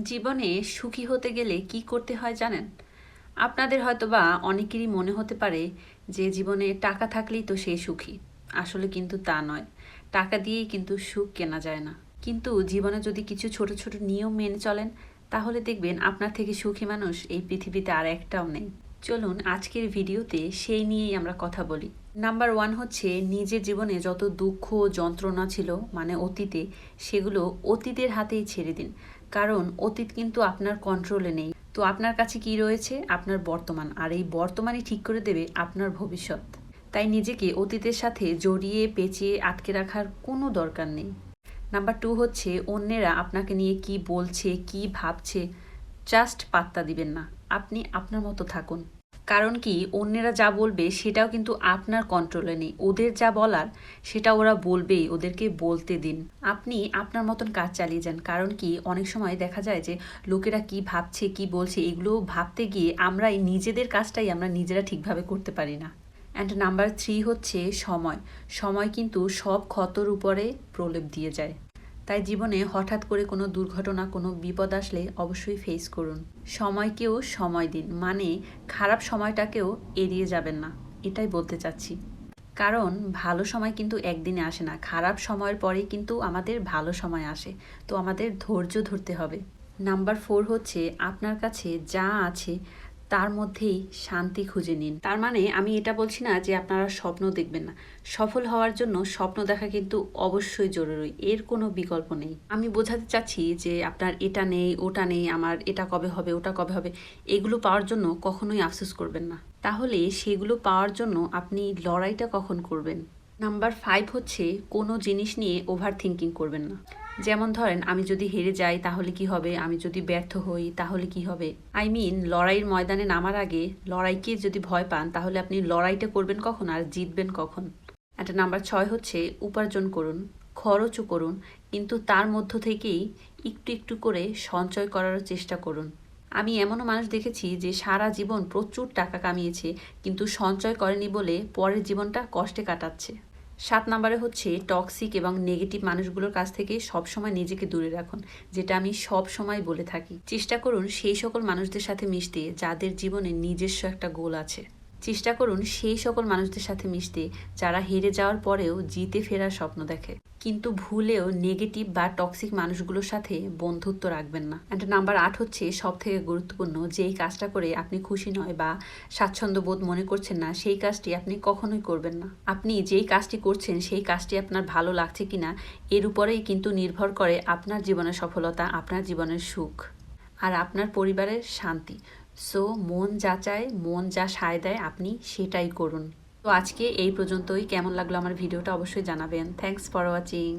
জীবনে সুখী হতে গেলে কি করতে হয় জানেন? আপনাদের হয়তো বা অনেকেরই মনে হতে পারে যে জীবনে টাকা থাকলেই তো সে সুখী। আসলে কিন্তু তা নয়। টাকা দিয়েই কিন্তু সুখ কেনা যায় না। কিন্তু জীবনে যদি কিছু ছোট ছোট নিয়ম মেনে চলেন, তাহলে দেখবেন আপনার থেকে সুখী মানুষ এই পৃথিবীতে আর একটাও নেই। চলুন আজকের ভিডিওতে সেই নিয়েই আমরা কথা বলি। নাম্বার ওয়ান হচ্ছে নিজের জীবনে যত দুঃখ যন্ত্রণা ছিল মানে অতীতে, সেগুলো অতীতের হাতেই ছেড়ে দিন। কারণ অতীত কিন্তু আপনার কন্ট্রোলে নেই। তো আপনার কাছে কি রয়েছে? আপনার বর্তমান। আর এই বর্তমানই ঠিক করে দেবে আপনার ভবিষ্যৎ। তাই নিজেকে অতীতের সাথে জড়িয়ে, পেঁচিয়ে, আটকে রাখার কোনো দরকার নেই। নাম্বার টু হচ্ছে, অন্যেরা আপনাকে নিয়ে কি বলছে, কি ভাবছে জাস্ট পাত্তা দিবেন না। আপনি আপনার মতো থাকুন। কারণ কি, অন্যেরা যা বলবে সেটাও কিন্তু আপনার কন্ট্রোলে নেই। ওদের যা বলার, সেটা ওরা বলবেই, ওদেরকে বলতে দিন। আপনি আপনার মতন কাজ চালিয়ে যান। কারণ কি, অনেক সময় দেখা যায় যে লোকেরা কি ভাবছে, কি বলছে এগুলো ভাবতে গিয়ে আমরা নিজেদের কাজটাই আমরা নিজেরা ঠিকভাবে করতে পারি না। অ্যান্ড নাম্বার থ্রি হচ্ছে সময়। সময় কিন্তু সব ক্ষতর উপরে প্রলেপ দিয়ে যায়। তাই জীবনে হঠাৎ করে কোনো দুর্ঘটনা, কোনো বিপদ আসলে অবশ্যই ফেস করুন। সময়কেও সময় দিন মানে খারাপ সময়টাকেও এড়িয়ে যাবেন না, এটাই বলতে চাচ্ছি। কারণ ভালো সময় কিন্তু একদিনে আসে না, খারাপ সময়ের পরেই কিন্তু আমাদের ভালো সময় আসে, তো আমাদের ধৈর্য ধরতে হবে। নাম্বার ফোর হচ্ছে আপনার কাছে যা আছে তার মধ্যেই শান্তি খুঁজে নিন। তার মানে আমি এটা বলছি না যে আপনারা স্বপ্ন দেখবেন না। সফল হওয়ার জন্য স্বপ্ন দেখা কিন্তু অবশ্যই জরুরি, এর কোনো বিকল্প নেই। আমি বোঝাতে চাচ্ছি যে আপনার এটা নেই, ওটা নেই, আমার এটা কবে হবে, ওটা কবে হবে, এগুলো পাওয়ার জন্য কখনোই আফসোস করবেন না। তাহলে সেগুলো পাওয়ার জন্য আপনি লড়াইটা কখন করবেন? নাম্বার ফাইভ হচ্ছে কোনো জিনিস নিয়ে ওভার থিঙ্কিং করবেন না। যেমন ধরেন, আমি যদি হেরে যাই তাহলে কি হবে? আমি যদি ব্যর্থ হই তাহলে কি হবে? আই মিন লড়াইয়ের ময়দানে নামার আগে লড়াইকে যদি ভয় পান তাহলে আপনি লড়াইটা করবেন কখন আর জিতবেন কখন? একটা নাম্বার ছয় হচ্ছে উপার্জন করুন, খরচও করুন, কিন্তু তার মধ্য থেকেই একটু একটু করে সঞ্চয় করার চেষ্টা করুন। আমি এমনও মানুষ দেখেছি যে সারা জীবন প্রচুর টাকা কামিয়েছে, কিন্তু সঞ্চয় করেনি বলে পরের জীবনটা কষ্টে কাটাচ্ছে। সাত নাম্বারে হচ্ছে টক্সিক এবং নেগেটিভ মানুষগুলোর কাছ থেকে সবসময় নিজেকে দূরে রাখুন, যেটা আমি সব সময় বলে থাকি। চেষ্টা করুন সেই সকল মানুষদের সাথে মিশতে যাদের জীবনে নিজস্ব একটা গোল আছে। চেষ্টা করুন সেই সকল মানুষদের সাথে মিশতে, যারা হেরে যাওয়ার পরেও জিতে ফেরার স্বপ্ন দেখে। কিন্তু ভুলেও নেগেটিভ বা টক্সিক মানুষগুলোর সাথে বন্ধুত্ব রাখবেন না। অ্যান্ড নাম্বার আট হচ্ছে সব থেকে গুরুত্বপূর্ণ, যেই কাজটা করে আপনি খুশি নয় বা স্বাচ্ছন্দ্য বোধ মনে করছেন না, সেই কাজটি আপনি কখনোই করবেন না। আপনি যেই কাজটি করছেন, সেই কাজটি আপনার ভালো লাগছে কিনা, এর উপরেই কিন্তু নির্ভর করে আপনার জীবনের সফলতা, আপনার জীবনের সুখ আর আপনার পরিবারের শান্তি। সো মন যা চায়, মন যা সায় দেয়, আপনি সেটাই করুন। তো আজকে এই পর্যন্তই। কেমন লাগল আমার ভিডিওটা অবশ্যই জানাবেন। Thanks for watching